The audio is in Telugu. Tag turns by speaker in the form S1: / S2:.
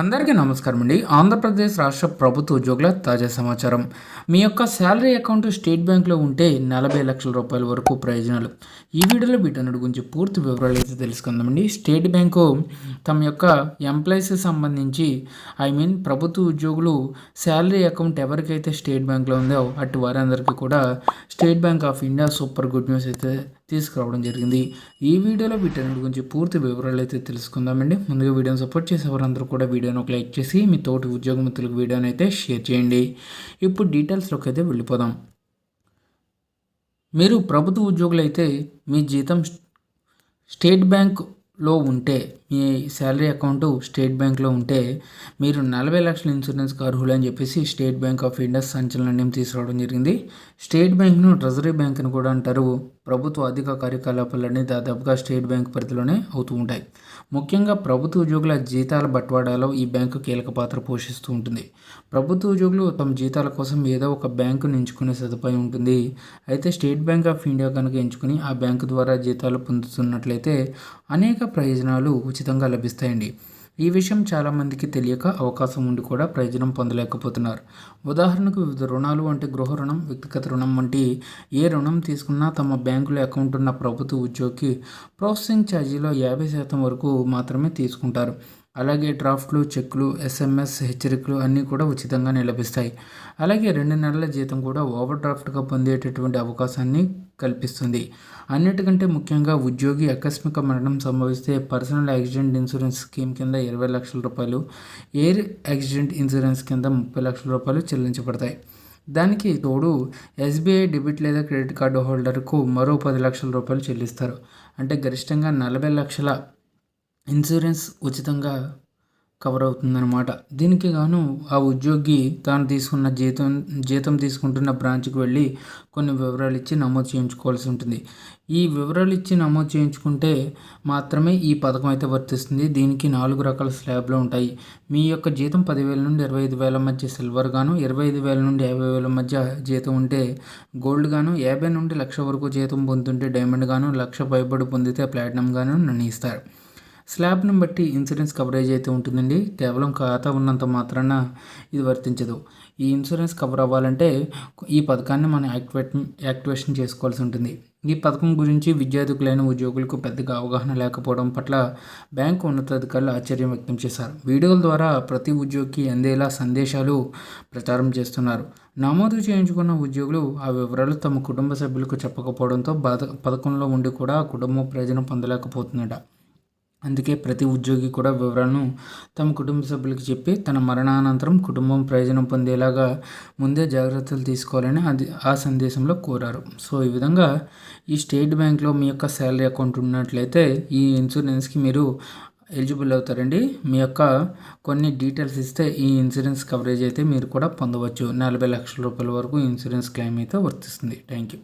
S1: అందరికీ నమస్కారం అండి. ఆంధ్రప్రదేశ్ రాష్ట్ర ప్రభుత్వ ఉద్యోగుల తాజా సమాచారం. మీ యొక్క శాలరీ అకౌంట్ స్టేట్ బ్యాంక్లో ఉంటే నలభై లక్షల రూపాయల వరకు ప్రయోజనాలు. ఈ వీడియోలో వీటన్నిటి గురించి పూర్తి వివరాలు అయితే తెలుసుకుందామండి స్టేట్ బ్యాంకు తమ యొక్క ఎంప్లాయీస్ సంబంధించి ఐ మీన్ ప్రభుత్వ ఉద్యోగులు శాలరీ అకౌంట్ ఎవరికైతే స్టేట్ బ్యాంక్లో ఉందో అటు వారందరికీ కూడా state bank of India super good news అయితే తీసుకురావడం జరిగింది. ఈ వీడియోలో వీటన్నిటి గురించి పూర్తి వివరాలు అయితే తెలుసుకుందామండి. ముందుగా వీడియోని సపోర్ట్ చేసే వారందరూ కూడా వీడియోని ఒక లైక్ చేసి మీ తోటి ఉద్యోగ మిత్రులకు వీడియోని అయితే షేర్ చేయండి. ఇప్పుడు డీటెయిల్స్లోకి అయితే వెళ్ళిపోదాం. మీరు ప్రభుత్వ ఉద్యోగులు అయితే మీ జీతం స్టేట్ బ్యాంక్ లో ఉంటే మీ శాలరీ అకౌంట్ స్టేట్ బ్యాంక్లో ఉంటే మీరు నలభై లక్షల ఇన్సూరెన్స్కి అర్హులు అని చెప్పేసి స్టేట్ బ్యాంక్ ఆఫ్ ఇండియా సంచలన నిర్ణయం తీసుకురావడం జరిగింది. స్టేట్ బ్యాంక్ను ట్రెజరీ బ్యాంక్ అని కూడా అంటారు. ప్రభుత్వ అధిక కార్యకలాపాలన్నీ దాదాపుగా స్టేట్ బ్యాంక్ పరిధిలోనే అవుతూ ఉంటాయి. ముఖ్యంగా ప్రభుత్వ ఉద్యోగుల జీతాల బట్వాడాలో ఈ బ్యాంకు కీలక పాత్ర పోషిస్తూ ఉంటుంది. ప్రభుత్వ ఉద్యోగులు తమ జీతాల కోసం ఏదో ఒక బ్యాంకును ఎంచుకునే సదుపాయం ఉంటుంది. అయితే స్టేట్ బ్యాంక్ ఆఫ్ ఇండియా కనుక ఎంచుకుని ఆ బ్యాంకు ద్వారా జీతాలు పొందుతున్నట్లయితే అనేక ప్రయోజనాలు ఉచితంగా లభిస్తాయండి. ఈ విషయం చాలామందికి తెలియక అవకాశం ఉండి కూడా ప్రయోజనం పొందలేకపోతున్నారు. ఉదాహరణకు వివిధ రుణాలు వంటి గృహ రుణం వ్యక్తిగత రుణం వంటి ఏ రుణం తీసుకున్నా తమ బ్యాంకులో అకౌంట్ ఉన్న ప్రభుత్వ ఉద్యోగికి ప్రాసెసింగ్ ఛార్జీలో యాభై శాతం వరకు మాత్రమే తీసుకుంటారు. అలాగే డ్రాఫ్ట్లు చెక్లు ఎస్ఎంఎస్ హెచ్చరికలు అన్నీ కూడా ఉచితంగా నిలభిస్తాయి అలాగే రెండు నెలల జీతం కూడా ఓవర్ డ్రాఫ్ట్గా పొందేటటువంటి అవకాశాన్ని కల్పిస్తుంది. అన్నిటికంటే ముఖ్యంగా ఉద్యోగి ఆకస్మిక మరణం సంభవిస్తే పర్సనల్ యాక్సిడెంట్ ఇన్సూరెన్స్ స్కీమ్ కింద ఇరవై లక్షల రూపాయలు ఎయిర్ యాక్సిడెంట్ ఇన్సూరెన్స్ కింద ముప్పై లక్షల రూపాయలు చెల్లించబడతాయి. దానికి తోడు ఎస్బీఐ డెబిట్ లేదా క్రెడిట్ కార్డు హోల్డర్కు మరో పది లక్షల రూపాయలు చెల్లిస్తారు. అంటే గరిష్టంగా నలభై లక్షల ఇన్సూరెన్స్ ఉచితంగా కవర్ అవుతుందన్నమాట. దీనికి గాను ఆ ఉద్యోగి తాను తీసుకున్న జీతం జీతం తీసుకుంటున్న బ్రాంచ్కి వెళ్ళి కొన్ని వివరాలు ఇచ్చి నమోదు చేయించుకోవాల్సి ఉంటుంది. ఈ వివరాలు ఇచ్చి నమోదు చేయించుకుంటే మాత్రమే ఈ పథకం అయితే వర్తిస్తుంది. దీనికి నాలుగు రకాల స్లాబ్లు ఉంటాయి. మీ యొక్క జీతం పదివేల నుండి ఇరవై ఐదు వేల మధ్య సిల్వర్ గాను ఇరవై ఐదు వేల నుండి యాభై వేల మధ్య జీతం ఉంటే గోల్డ్ గాను యాభై నుండి లక్ష వరకు జీతం పొందుతుంటే డైమండ్ గాను లక్ష పైబడి పొందితే ప్లాటినం గాను నిర్ణయిస్తారు స్లాబ్ను బట్టి ఇన్సూరెన్స్ కవరేజ్ అయితే ఉంటుందండి. కేవలం ఖాతా ఉన్నంత మాత్రాన ఇది వర్తించదు. ఈ ఇన్సూరెన్స్ కవర్ అవ్వాలంటే ఈ పథకాన్ని మనం యాక్టివేట్ యాక్టివేషన్ చేసుకోవాల్సి ఉంటుంది. ఈ పథకం గురించి విద్యార్థులైన ఉద్యోగులకు పెద్దగా అవగాహన లేకపోవడం పట్ల బ్యాంకు ఉన్నతాధికారులు ఆశ్చర్యం వ్యక్తం చేశారు. వీడియోల ద్వారా ప్రతి ఉద్యోగికి అందేలా సందేశాలు ప్రచారం చేస్తున్నారు. నమోదు చేయించుకున్న ఉద్యోగులు ఆ వివరాలు తమ కుటుంబ సభ్యులకు చెప్పకపోవడంతో బాధ పథకంలో ఉండి కూడా కుటుంబం ప్రయోజనం పొందలేకపోతుందట. అందుకే ప్రతి ఉద్యోగి కూడా వివరాలను తమ కుటుంబ సభ్యులకు చెప్పి తన మరణానంతరం కుటుంబం ప్రయోజనం పొందేలాగా ముందే జాగ్రత్తలు తీసుకోవాలని అది ఆ సందేశంలో కోరారు. సో ఈ విధంగా ఈ స్టేట్ బ్యాంక్లో మీ యొక్క శాలరీ అకౌంట్ ఉన్నట్లయితే ఈ ఇన్సూరెన్స్కి మీరు ఎలిజిబుల్ అవుతారండి. మీ యొక్క కొన్ని డీటెయిల్స్ ఇస్తే ఈ ఇన్సూరెన్స్ కవరేజ్ అయితే మీరు కూడా పొందవచ్చు. నలభై లక్షల రూపాయల వరకు ఇన్సూరెన్స్ క్లెయిమ్ అయితే వర్తిస్తుంది. Thank you